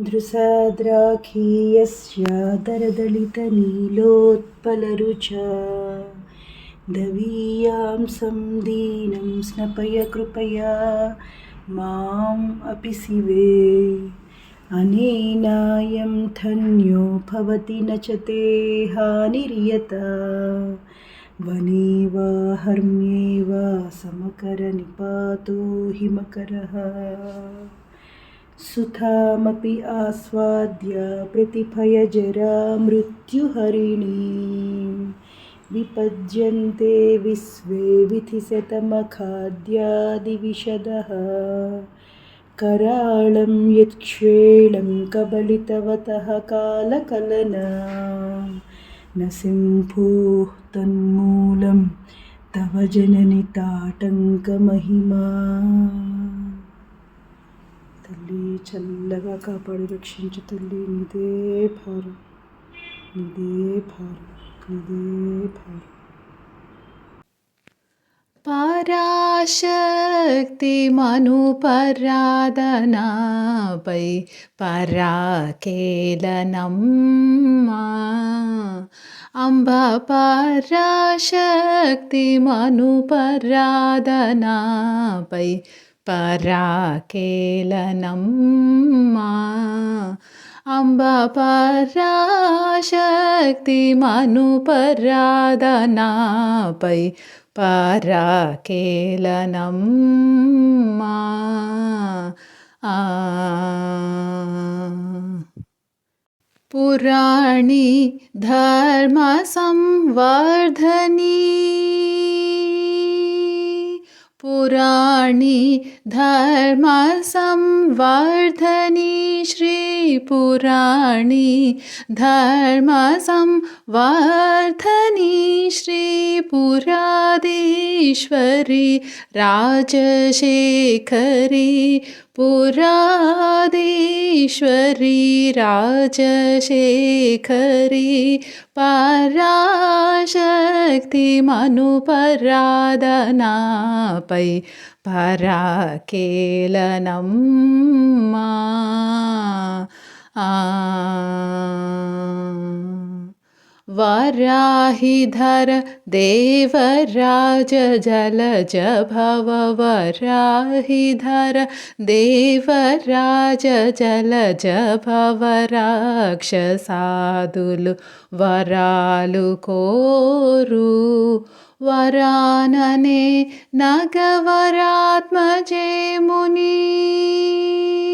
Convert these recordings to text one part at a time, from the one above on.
दृसाद्राखीयस्य दरदलितनीलोत्पलरुचा। दवीयां सन्दीनं स्नपय कृपया माम् अपि शिवे। अनेनायं धन्यो भवति न च ते हानिर्यता। वने वा हर्म्ये वा समकरनिपातो हिमकरः। सुधामपि आस्वाद्य प्रतिभयजरामृत्युहरिणीं विपद्यन्ते विश्वे विधिशतमखाद्यादिविशदः कराळं यत्क्षेळं कबलितवतः कालकलना न सिंहूः तन्मूलं तव जननि తాటంకమహిమా తల్లి చల్లగా కాపాడి రక్షించు తల్లి నీదే భారం నీదే భారం పరాశక్తి మను పరాశక్తి మనుపరాధనాపై పరాకేలనమ్మా అంబ పరాశక్తి మను మనుపరాధనాపై పరాకేలనమ్మా అంబ పరాశక్తి మనుపరాధనాపై పరాకేలనమ్మా ఆ పురాణి पुराणि धर्मसंवर्धनि श्रीपुराणि धर्मसंवर्धनि श्रीपुरादेश्वरि धर्मसं राजशेखरि पुराधीश्वरी राजशेखरी पराशक्तिमनुपराधनापै पराकेलनम् मा आ वराहिधर देवराज जलज भव वराहिधर देवराज जल ज राक्षसाधुलु वरालु कोरु वरानने नगवरात्मजे मुनी।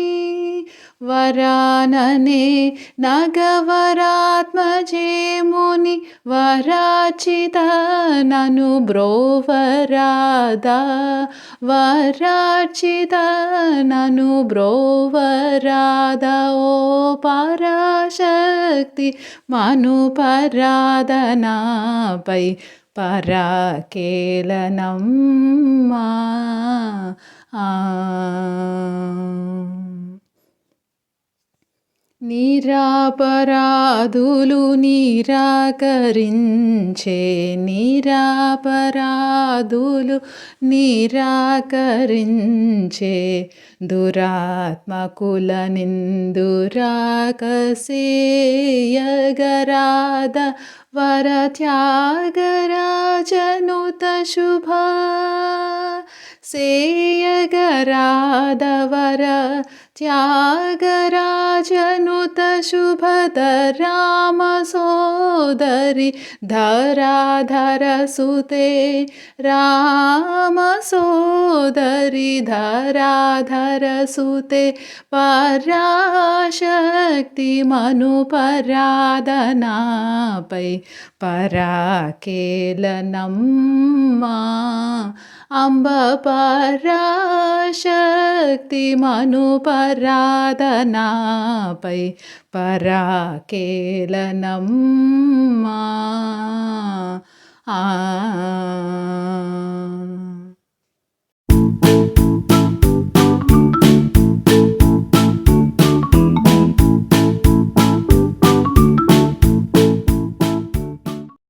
వరాననే నగవరాత్మజే ముని వరాచిత నను బ్రోవరాదా. వరాచిత నను బ్రోవరాదా ఓ పరాశక్తి మను పరాధనాపై పరాకేలనమ్మా ఆ నిరాపరాధులు నిరాకరించే నిరాపరాధులు నిరాకరించే దురాత్మకుల నిందురాకసేయగరాధ వరత్యాగరాజనుత శుభ సేయగరాధవర त्यागराजनुतशुभदरामसोदरि धराधरसुते रामसोदरि धराधरसुते पराशक्तिमनुपराधनापै पराकेलनम्मा अम्ब पराशक्तिमनुप ధరాధర సుతే పరాశక్తి మను పరాధనాపై పరాకేలనమ్మా